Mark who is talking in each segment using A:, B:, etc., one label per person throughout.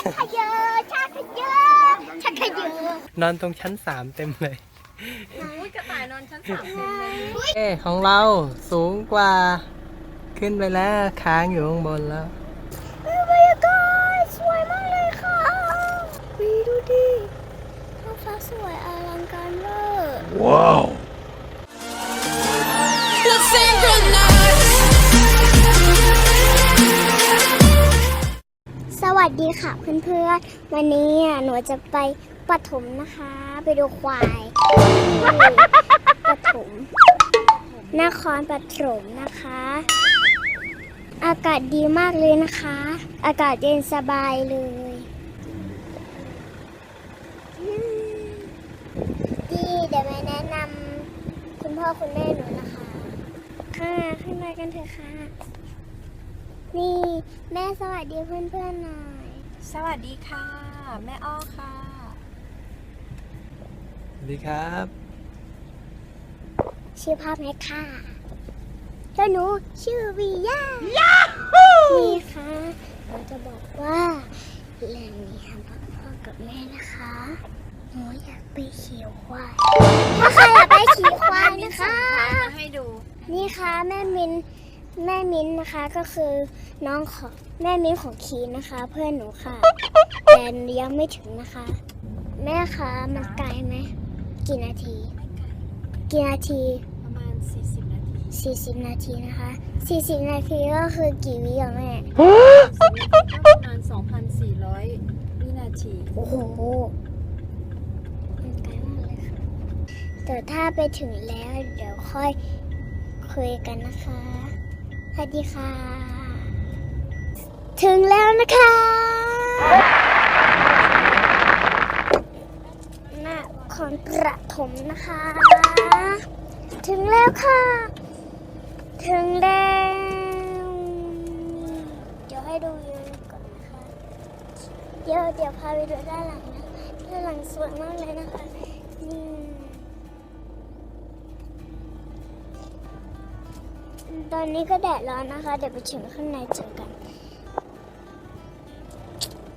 A: ชักขยอชักขยอชักขยอน
B: อนตรงชั้นสามเต็มเลย
C: อุ้ยกระต่ายนอนชั้นสามเต็มเลย
B: เอ้ของเราสูงกว่า ขึ้นไปแล้วค้างอยู่ข้างบนแล้ว
A: บรรยากาศสวยมากเลยค่ะวีดูดิท้องฟ้าสวยอลังการเวอร์สวั สดีค่ะเพื่อนๆ วันนี้อะหนูจะไปปฐมนะคะ ไปดูควายปฐมนครปฐมนะคะ อากาศดีมากเลยนะคะ อากาศเย็นสบายเลย ดีเดี๋ยวมาแนะนำคุณพ่อคุณแม่หนูนะคะ ค่ะขึ้นมากันเถอะค่ะ นี่แม่สวัสดีเพื่อนๆหน่อย
C: สวัสดีค่ะ แม่อ้อค่ะ
B: สวัสดีครับ
A: ชื่อภาพไหมค่ะเจ้าหนูชื่อวีย่านี่ค่ะเราจะบอกว่าเรื่องนี้ทำกับพ่อกับแม่นะคะ หนูอยากไปขี่ควายถ้าใครอยากไปขี่ควายนะคะ
C: มาให้ดู
A: นี่ค่ะแม่มิน แม่มินนะคะก็คือน้องของแม่มินของคีนนะคะ เพื่อนหนูค่ะ แต่ยังไม่ถึงนะคะ แม่คะมันไกลไหมกี่นาทีกี่นาที
C: ประมาณ 40 นาที
A: 40 นาทีนะคะ 40 นาทีก็คือกี่วิอะแม่
C: ก็ประมาณ 2,400 วินาที
A: โอ้โหมันไกลมากเลยค่ะแต่ถ้าไปถึงแล้วเดี๋ยวค่อยคุยกันนะคะ สวัสดีค่ะ ถึงแล้วนะคะนครประถมนะคะ ถึงแล้วค่ะ ถึงแล้ว เดี๋ยวให้ดูวิวก่อนนะคะ เดี๋ยวเดี๋ยวพาไปดูด้านหลังนะ ด้านหลังสวยมากเลยนะคะนี่ ตอนนี้ก็แดดร้อนนะคะ เดี๋ยวไปถึงข้างในเจอกัน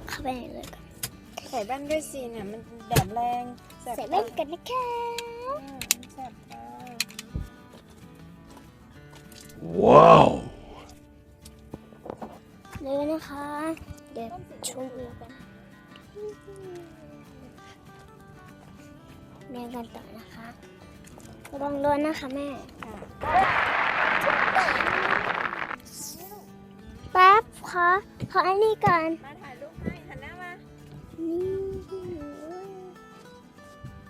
A: เข้าไปในเลยกัน
C: ใส่แว่นด้วยสิเนี่ยมันแดดแรงแสบ
A: ใส่แว่นกันนะคะ
C: อืมแสบตา
A: เลยนะคะ เดี๋ยวชมวิวกันเรียนกันต่อนะคะลองโดนนะคะแม่ ขอขออันนี้ก่อน
C: มาถ่ายรูปให้หันหน้ามา
A: นี่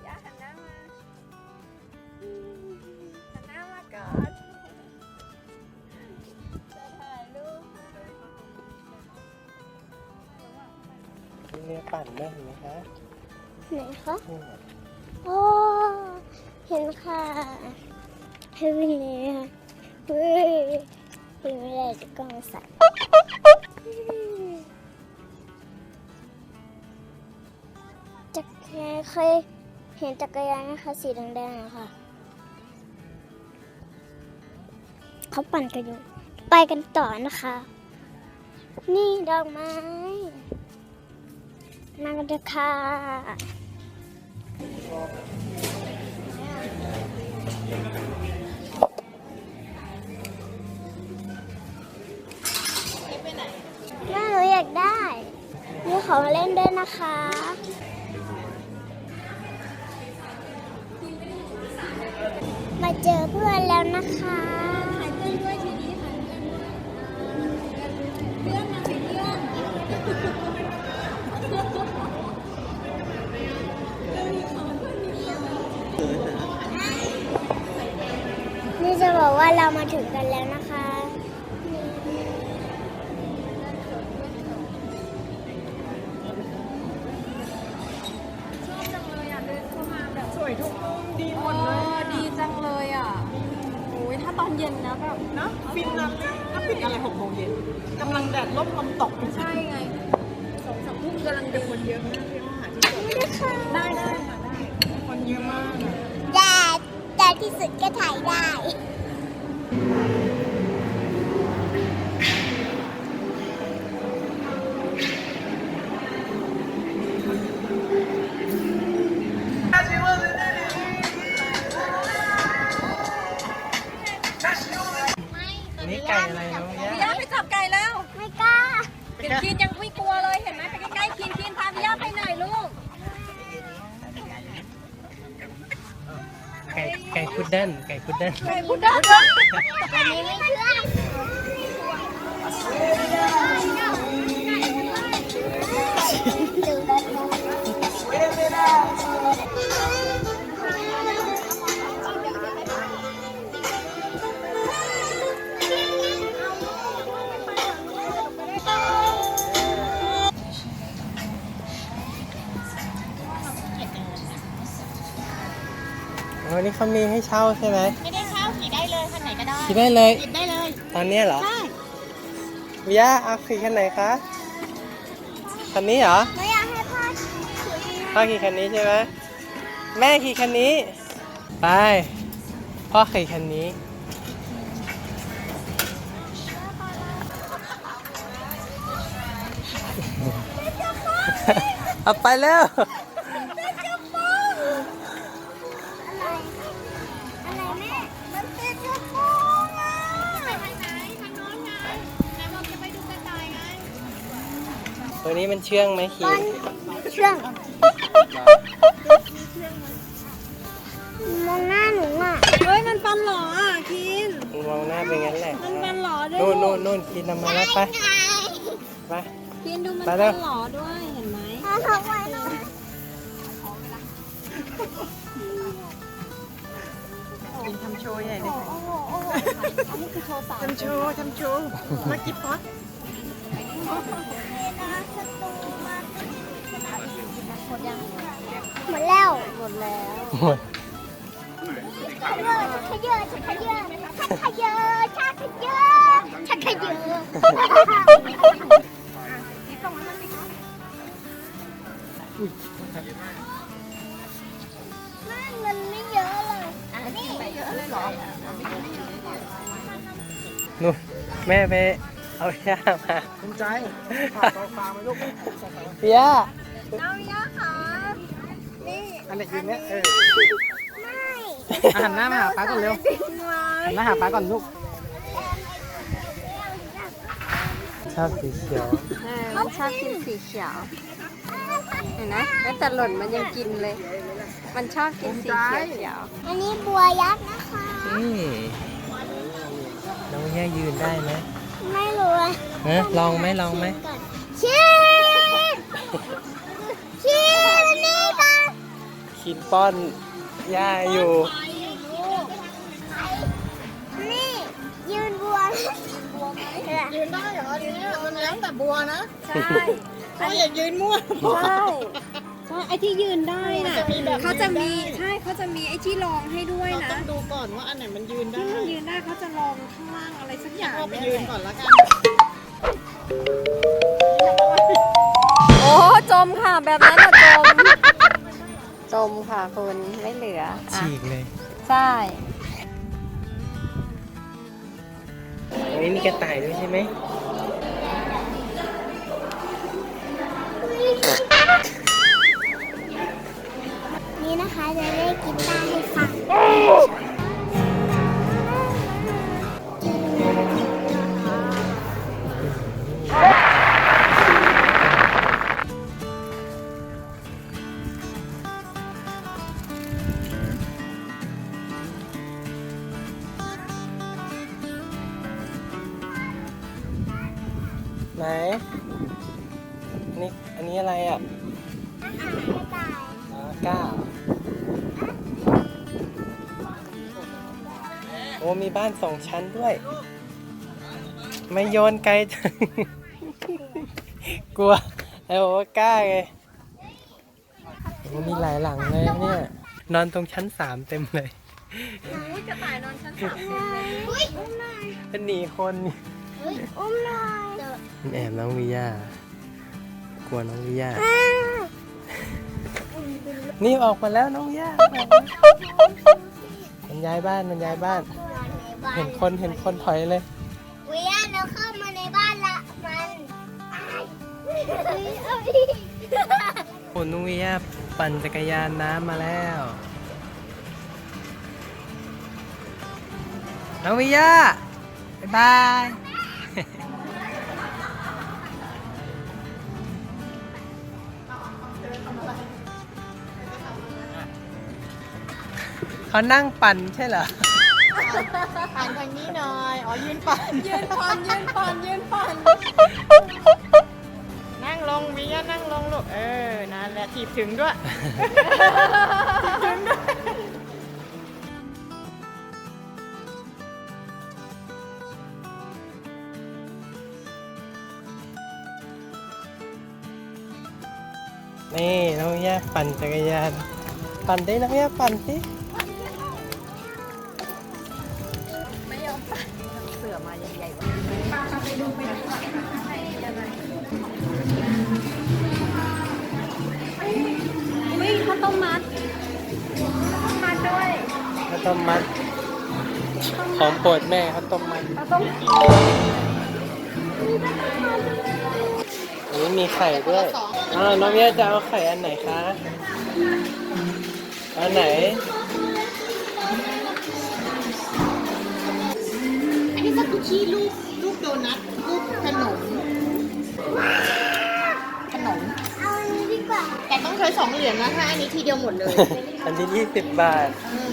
C: ย่าหันหน้ามาหันหน้ามาก่อนจะถ่ายรูป
B: มีเรือปั่นด้วยเห็นไหมคะ
A: ไหนคะ
B: นี่
A: โอ้เห็นค่ะเฮ้ยเป็นไงคะเฮ้ยเป็นไม่ได้จะกล้องสั่น เคยเห็นจักรยานนะคะสีแดงๆอะค่ะ เขาปั่นกันอยู่ ไปกันต่อนะคะ นี่ดอกไม้ มากันเถอะค่ะแม่หนูอยากได้ มีของเล่นด้วยนะคะ เจอเพื่อนแล้วนะคะ
C: ถ่ายเพื่อนด้วยทีนี้ถ่ายเพื่อนเพื่อนมาสิเพื่อน
A: นี่จะบอกว่าเรามาถึงกันแล้ว นะ
C: แบบเน
D: อะฟินนะถ้าปิดอะไรหกโมงเย็นกำลังแดดร่มลมตกอยู่
C: ใช่ไงสองสามทุ่มกำลังดี
D: คนเยอะมากที่ต้องหาที่จอด
A: นี่ค่ะ
C: ได้ได้ค่ะได้
D: คนเยอะมากอะ
A: แต่แต่ที่สุดก็ถ่ายได้
D: นี่ไก่อะไรน
B: าะพี่ย่า
A: ไป
C: จับไก่แล้ว
A: ไม่กล้า
B: เป็
D: นค
C: ีนยังไม่กลัวเลยเห็นไหมไปใกล้ๆคีนคีนพาพี่ย่าไปหน่อยลูก
B: ไก่ไก่พุดเดิ้ลไก่พุดเดิ้ล
A: ไก่พุดเดิ้ลอันนี้ไม่เชื่อดู
B: กัน เขามีให้เช่าใช่ไหม
D: ไม่ได้เช่าขี่ได้เลยคันไหนก็ได้
B: ขี่ได้เลย
D: ขี่ได้เลย
B: ตอนเนี้ยเหรอ
D: ใช่
B: วิยาเอาขี่คันไหนคะคันนี้เหรอ
A: ไม่อยากให้พ่อถือ
B: พ่อขี่คันนี้ใช่ไหมแม่ขี่คันนี้ ไป พ่อขี่คันนี้ เอาไปแล้ว ตัวนี้มันเชื่องไหม
A: บ
B: ขี่
A: อลเชื่องมองหน้าหนูอะ
C: เฮ้ยมันปันหลออะคิน
B: มองหน้าเป็นงั้นแหละ
C: มันปันหลอด้วย
B: นู่นนู่นนู่นกินทำมาแล้วไปไป
C: คินดูมัน
B: ไป
C: ปั
B: เร็ว
C: นหลอด้วยเห็นไหม
A: เอาทำไว้หน่อย
D: กินทำโชว์ใหญ่เลย
A: โอ้โหโอ้โหอันนี้คือโชว์สาม
D: ทำโชว์ทำโชว์มากิฟป๊อต
A: ขยอชักขยอชักขยอชักขยอชักขยอชักขยอไม่เงินไม่เยอะเลยอันนี้ไม่เยอะเลยหรอ
B: นู่นแม่ไปเอาย่ามา
D: ภูมิใจฝากตัวฟาร์มไว้ลูก
B: ย่า
A: น้องยาค่ะ นี่
D: อันไหนยืนเนี้ยเออ
A: ไม่
D: อะหันหน้ามาหาป้าก่อนเร็วหันหน้าหาป้าก่อนลูก
B: ชอบสีเขียว
C: เออมันชอบกินสีเขียว เห็นไหมแม้แต่หล่นมันยังกินเลย มันชอบกินสีเขียวเขียว
A: อันนี้บัวยักษ์นะคะ
B: อืมน้องย่ายืนได้ไหม
A: ไม่รู้อะ
B: ฮะลองไหมลองไหม
A: ชีสชีสนี่กัน
B: คิดป้อนย่าอยู่
A: นี่ยืนบัวบัวไหม
D: ยืนได้เหรอยืนได้มันแล้วแต่บัวนะ
C: ใช่
D: เขาอย่ายืนมั่ว
C: ใช่ใช่ไอ้ที่ยืนได้น่ะ
D: มันจะมีแบบ
C: เขาจะมี
D: ยืนได้
C: ใช่เขาจะมีไอ้ที่รองให้ด้วย
D: เรา
C: นะ
D: ต้องดูก่อนว่าอันไหนมันยืนได้
C: ที่มันยืนได้เขาจะรองข้างล่างอะไรสักอย่าง
D: พ่อไป
C: เนี่ย
D: ยืนก่อนละกัน
C: โอ้จมค่ะแบบนั้นอะ จมจมค่ะคุณไม่เหลืออะ
B: ฉีกเลย
C: ใช่
B: อันนี้มีกระต่ายด้วยใช่ไหม
A: นี่นะคะจะได้กีตาร์ให้ฟัง
B: มีบ้านสองชั้นด้วย ไม่โยนไกลจังกลัวไอ้โอ้กล้าไงโอ้มีหลายหลังเลยเนี่ย นอนตรงชั้นสามเต็มเลย
C: กระต่ายนอนชั้นสาม
A: อุ้ยอุ้มหน่อย
B: เป็นหนีคนนี่
A: อุ้ยอุ้มหน่อย
B: มันแอบน้องวิยากลัวน้องวิยา
A: อ้าว
B: นี่ออกมาแล้วน้องวิยามันย้ายบ้านมันย้ายบ้าน เห็นคนเห็นคนถอยเลย
A: เวียเราเข้ามาในบ้านละมันตายเอาดิ
B: โอ้นุ้ยอะปั่นจักรยานน้ำมาแล้วน้องวิยาบ๊ายบาย เขานั่งปั่นใช่เหรอ
D: ผ่านทางนี้หน่อย อ๋อยืนปั่น
C: ยืนปันยืนปันยืนปัน
D: นั่งลงมีย่านั่งลงลูก เออ นั่นแหละถีบถึงด้วย
B: นี่น้องย่าปั่นจักรยาน ปั่นได้น้องย่าปั่นสิ
C: ต้มมัด ข
B: องโปรดแม่ข้าวต้มมัด
C: ข้าวต้ม
B: อันนี้มีไข่ด้วยอ้าวน้องย่าจะเอาไข่อันไหนคะ อันไหน
D: อันนี้ก็คุกกี้ลูกลูกโดนัทลูกขนม ขนม
A: เอาอันนี้ดีกว่า
D: แต่ต้องใช้สองเหรียญนะถ้าอันนี้ทีเดียวหมดเลย
B: อันที่ยี่สิบบาท
D: อืม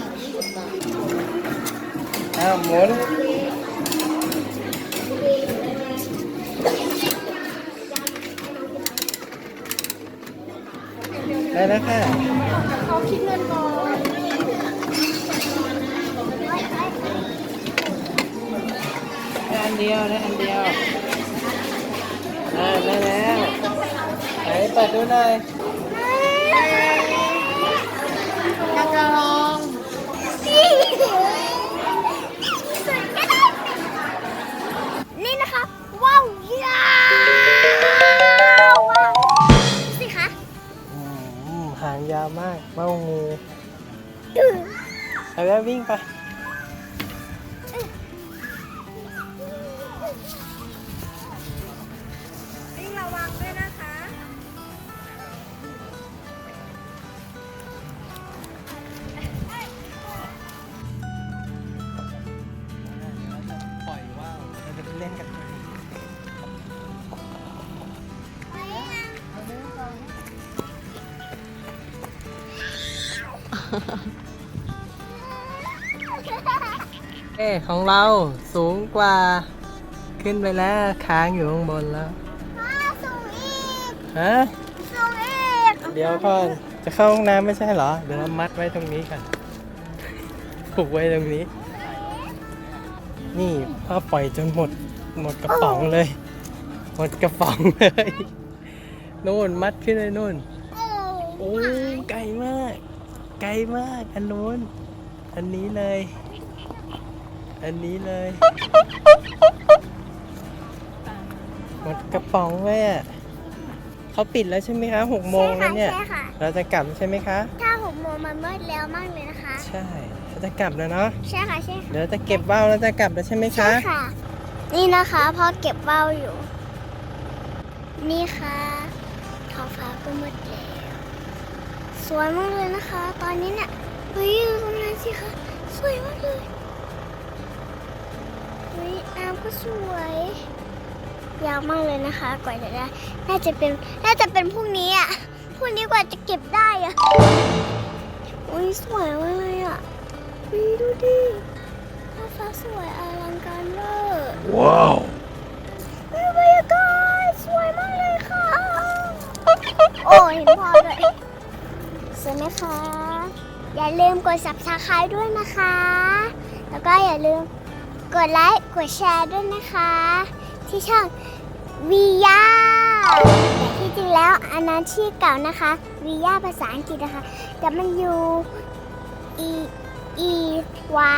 D: ยี่สิบบาท
B: อ้าวหมุนได้แล้วค่ะ
C: เขาคิดเงินก่อน
B: ได้อันเดียวได้อันเดียวอ่าได้แล้วไหนเปิดดูหน่อย เอ้ของเราสูงกว่า ขึ้นไปแล้วค้างอยู่ข้างบนแล้ว
A: ว้าสูงอีก
B: ฮะ
A: สูงอีก
B: เดี๋ยวก่อนจะเข้าห้องน้ำไม่ใช่เหรอ เดี๋ยวเรามัดไว้ตรงนี้กันผูกไว้ตรงนี้ นี่พ่อปล่อยจนหมดหมดกระป๋องเลย หมดกระป๋องเลยนู่นมัดขึ้นเลยนู่นโอ้ไกลมาก ไกลมาก อันนู้น อันนี้เลย อันนี้เลย หมดกระป๋องเลยอะเขาปิดแล้วใช่ไหมคะหกโมงแล้วเนี่ย
A: ใช่ค่ะ
B: เราจะกลับใช่ไหมคะ
A: ถ้าหกโมงมันมืดแล้วมากเลยนะคะ
B: ใช่ เราจะกลับแล้วเนาะ
A: ใช่ค่ะใช่ค่ะ
B: เดี๋ยวจะเก็บว่าวแล้วจะกลับแล้วใช่ไหม
A: ใช่
B: คะ
A: ค่ะ นี่นะคะพ่อเก็บเบ้าอยู่ นี่ค่ะท้องฟ้าก็มืดแล้วส วยมากเลยนะคะ ตอนนี้เนี่ยเฮ้ยดูตรงนั้นสิคะสวยมากเลยเฮ้ยน้ำก็สวย ยาวมากเลยนะคะกว่าจะได้น่าจะเป็นน่าจะเป็นพรุ่งนี้อะพรุ่งนี้กว่าจะเก็บได้อะอุ้ยสวยมากเลยอะเฮ้ยดูดิท้องฟ้าสวยอลังการเวอร์ว้าวบรรยากาศสวยมากเลยค่ะ โอ้เห็นพอเลย สวยไหมคะ อย่าลืมกด subscribe ด้วยนะคะ แล้วก็อย่าลืมกดไลค์กดแชร์ด้วยนะคะ ที่ช่องวิยาแต่ที่จริงแล้วอันนั้นชื่อเก่านะคะวิยาภาษาอังกฤษนะคะ W E E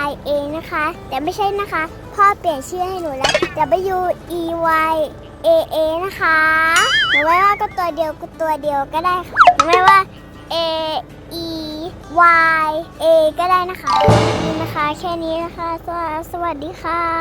A: Y A นะคะ แต่ไม่ใช่นะคะ พ่อเปลี่ยนชื่อให้หนูแล้ว W E Y A A นะคะหนูไม่ว่าก็ตัวเดียวก็ตัวเดียวก็ได้ค่ะหนูไม่ว่า A E Y A ก็ได้นะคะนี่นะคะ แค่นี้นะคะ สวัสดีค่ะ